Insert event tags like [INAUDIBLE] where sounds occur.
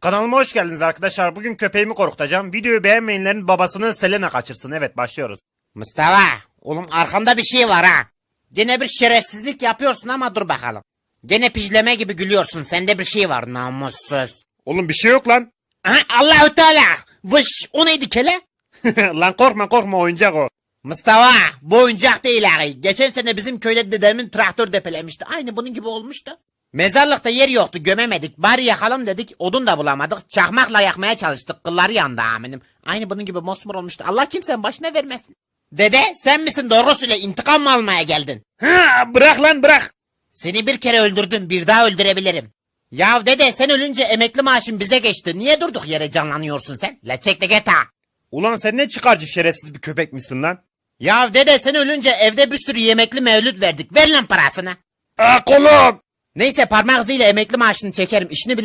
Kanalıma hoş geldiniz arkadaşlar. Bugün köpeğimi korkutacağım. Videoyu beğenmeyenlerin babasını Selena kaçırsın. Evet başlıyoruz. Mustafa, oğlum arkanda bir şey var ha. Gene bir şerefsizlik yapıyorsun ama dur bakalım. Gene pijleme gibi gülüyorsun. Sende bir şey var namussuz. Oğlum bir şey yok lan. Ha, Allahu Teala. Vış, o neydi kele? [LAUGHS] lan korkma korkma oyuncak o. Mustafa, bu oyuncak değil ağabey. Geçen sene bizim köyde dedemin traktör depelemişti. Aynı bunun gibi olmuştu. Mezarlıkta yer yoktu gömemedik. Bari yakalım dedik. Odun da bulamadık. Çakmakla yakmaya çalıştık. Kılları yandı aminim. Aynı bunun gibi mosmor olmuştu. Allah kimsenin başına vermesin. Dede sen misin doğru söyle intikam mı almaya geldin? Ha, bırak lan bırak. Seni bir kere öldürdüm bir daha öldürebilirim. Ya dede sen ölünce emekli maaşın bize geçti. Niye durduk yere canlanıyorsun sen? La çek de git ha. Ulan sen ne çıkarcı şerefsiz bir köpek misin lan? Ya dede sen ölünce evde bir sürü yemekli mevlüt verdik. Ver lan parasını. Aa kolum. Neyse parmak iziyle emekli maaşını çekerim. İşini bil